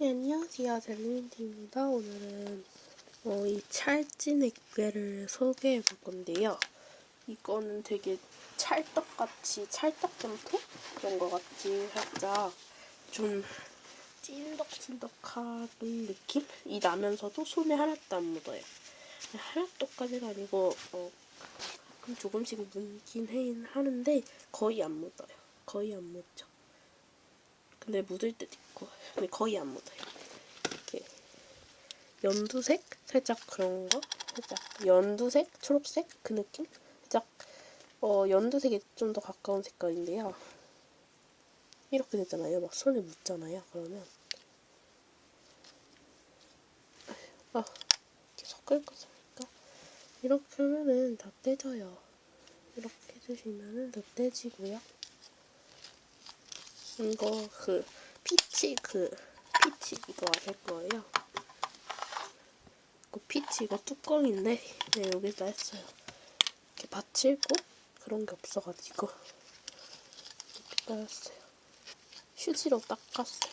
네, 안녕하세요. 젤리민트입니다. 오늘은 어, 이 찰진 액괴를 소개해 볼 건데요. 이거는 되게 찰떡같이 찰떡점토? 그런 것 같이 살짝 좀 찐덕찐덕한 느낌이 나면서도 손에 하나도 안 묻어요. 하나도까지는 아니고 어, 조금씩 묻긴 해- 하는데 거의 안 묻어요. 거의 안 묻죠. 근데 묻을 때도 있고. 근데 거의 안 묻어요. 이렇게 연두색? 살짝 그런 거? 살짝 연두색? 초록색? 그 느낌? 살짝 어 연두색이 좀더 가까운 색깔인데요. 이렇게 되잖아요. 막 손에 묻잖아요 그러면. 아 이렇게 섞을 거니까? 이렇게 하면은 다 떼져요. 이렇게 해주시면은 다 떼지고요 이거 그 피치 그 피치 이거 아실 거예요. 그 피치 이거 뚜껑인데 네, 여기다 했어요. 이렇게 받칠고 그런 게 없어가지고 이렇게 따였어요. 휴지로 닦았어요.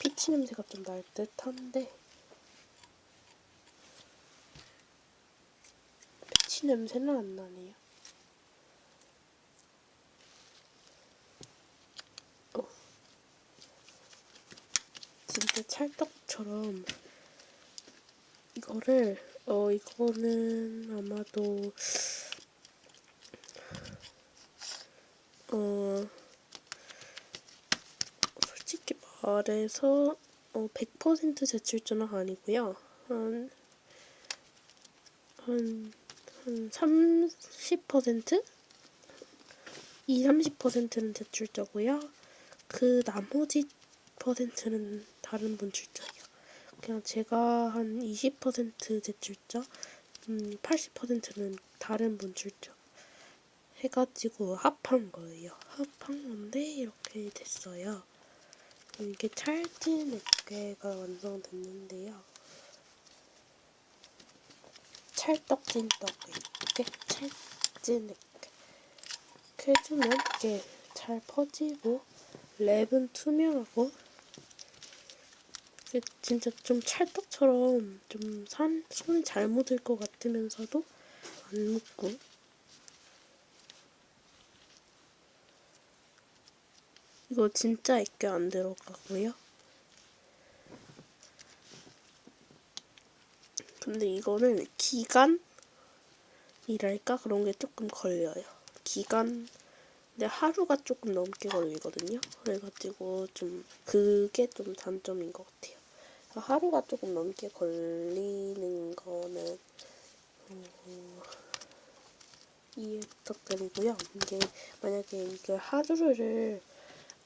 피치 냄새가 좀 날 듯한데 피치 냄새는 안 나네요. 진짜 찰떡처럼 이거를 어 이거는 아마도 어 솔직히 말해서 어 100% 제출전은 아니고요 한 한, 한 30%? 2, 30%는 제출자고요. 그 나머지 퍼센트는 다른 분 출자예요. 그냥 제가 한 20% 제출자, 음, 80%는 다른 분 출자. 해가지고 합한 거예요. 합한 건데 이렇게 됐어요. 이게 찰진 액괴가 완성됐는데요. 찰떡찐떡 액괴, 찰진. 이렇게 해주면 이게 잘 퍼지고 랩은 투명하고 진짜 좀 찰떡처럼 좀 산, 손이 잘 묻을 것 같으면서도 안 묻고 이거 진짜 액괴 안 들어가고요. 근데 이거는 기간이랄까 그런 게 조금 걸려요. 기간 근데 하루가 조금 넘게 걸리거든요. 그래가지고 좀 그게 좀 단점인 것 같아요. 하루가 조금 넘게 걸리는 거는 어, 이해 부탁드리고요. 이게 만약에 이게 하루를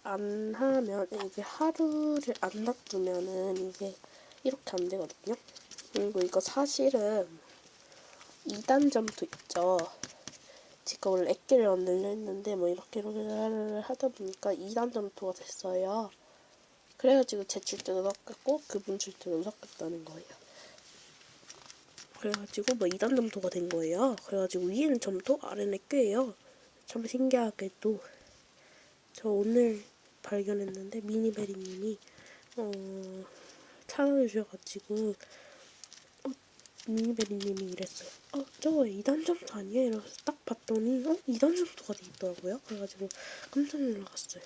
안 하면 이게 하루를 안 놔두면은 이게 이렇게 안 되거든요. 그리고 이거 사실은 2단 점도 있죠. 제가 원래 액기를 만들려 했는데 뭐 이렇게 이렇게 하다 보니까 2단 점토가 됐어요. 그래가지고 제 출제도 섞었고 그분 출제도 섞었다는 거예요. 그래가지고 뭐 2단 점토가 된 거예요. 그래가지고 위에는 점토, 아래는 꾀예요. 참 신기하게도 저 오늘 발견했는데 미니베리님이 어, 찾아주셔가지고 어, 미니베리님이 이랬어요. 어, 저거 2단 점토 아니에요? 이러면서 딱 봤더니 어? 2단 점토가 돼 있더라고요. 그래가지고 깜짝 놀라갔어요.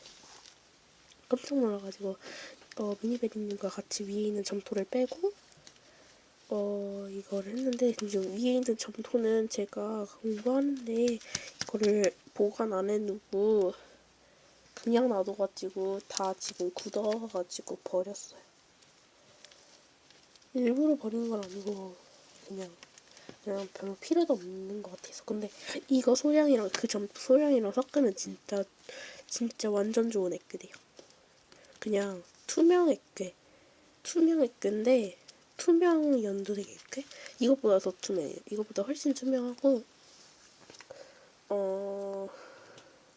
깜짝 놀라가지고 어, 미니베리님과 같이 위에 있는 점토를 빼고 어 이거를 했는데 이제 위에 있는 점토는 제가 공부하는데 이거를 보관 안 해두고 그냥 놔둬가지고 다 지금 굳어가지고 버렸어요. 일부러 버린 건 아니고 그냥 그냥 별로 필요도 없는 것 같아서 근데 이거 소량이랑 그 점 소량이랑 섞으면 진짜 진짜 완전 좋은 액괴돼요. 그냥 투명 액괴 투명 액괴인데 투명 연두색 액괴 이것보다 더 투명해요. 이것보다 훨씬 투명하고 어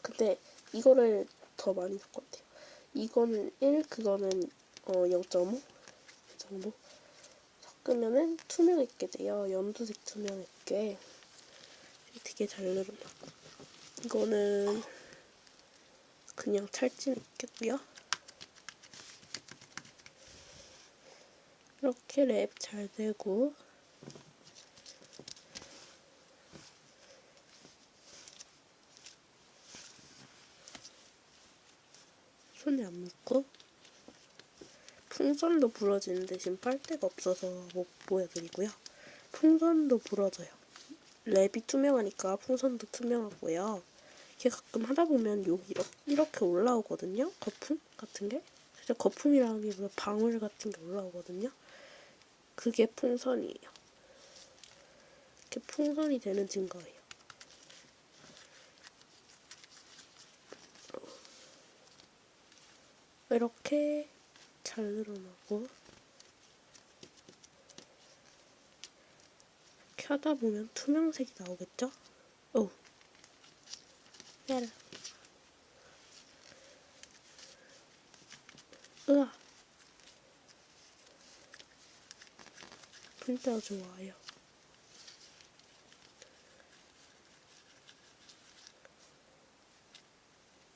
근데 이거를 더 많이 섞것 같아요. 이거는 1 그거는 어 0.5 정도 섞으면은 투명 액괴 돼요. 연두색 투명 액괴 되게 잘 늘어나. 이거는 그냥 찰진 액괴고요. 이렇게 랩 잘 되고 손에 안 묻고 풍선도 부러지는데 지금 빨대가 없어서 못 보여드리고요. 풍선도 부러져요. 랩이 투명하니까 풍선도 투명하고요. 이게 가끔 하다 보면 여기 이렇게, 이렇게 올라오거든요. 거품 같은 게. 진짜 거품이라기보다 방울 같은 게 올라오거든요. 그게 풍선이에요. 이렇게 풍선이 되는 증거예요. 이렇게 잘 늘어나고 하다 보면 투명색이 나오겠죠? 오, 야라. 으아. 진짜 좋아요.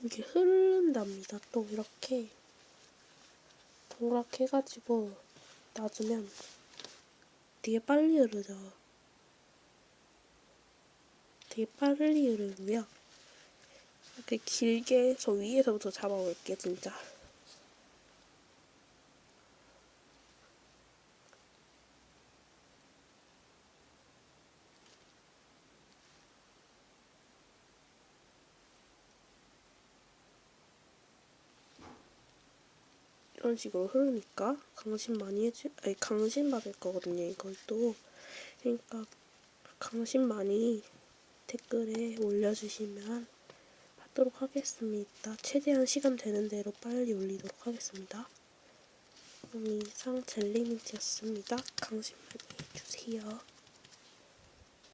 이게 흐른답니다. 또 이렇게 동그랗게 해가지고 놔두면 되게 빨리 흐르죠. 되게 빨리 흐르고요. 이렇게 길게 해서 위에서부터 잡아볼게요, 진짜. 이런 식으로 흐르니까 강신 많이 해주, 아니 강신 받을 거거든요. 이걸 또 그러니까 강신 많이 댓글에 올려주시면 하도록 하겠습니다. 최대한 시간 되는 대로 빨리 올리도록 하겠습니다. 그럼 이상 젤리민트였습니다. 강신 많이 해주세요.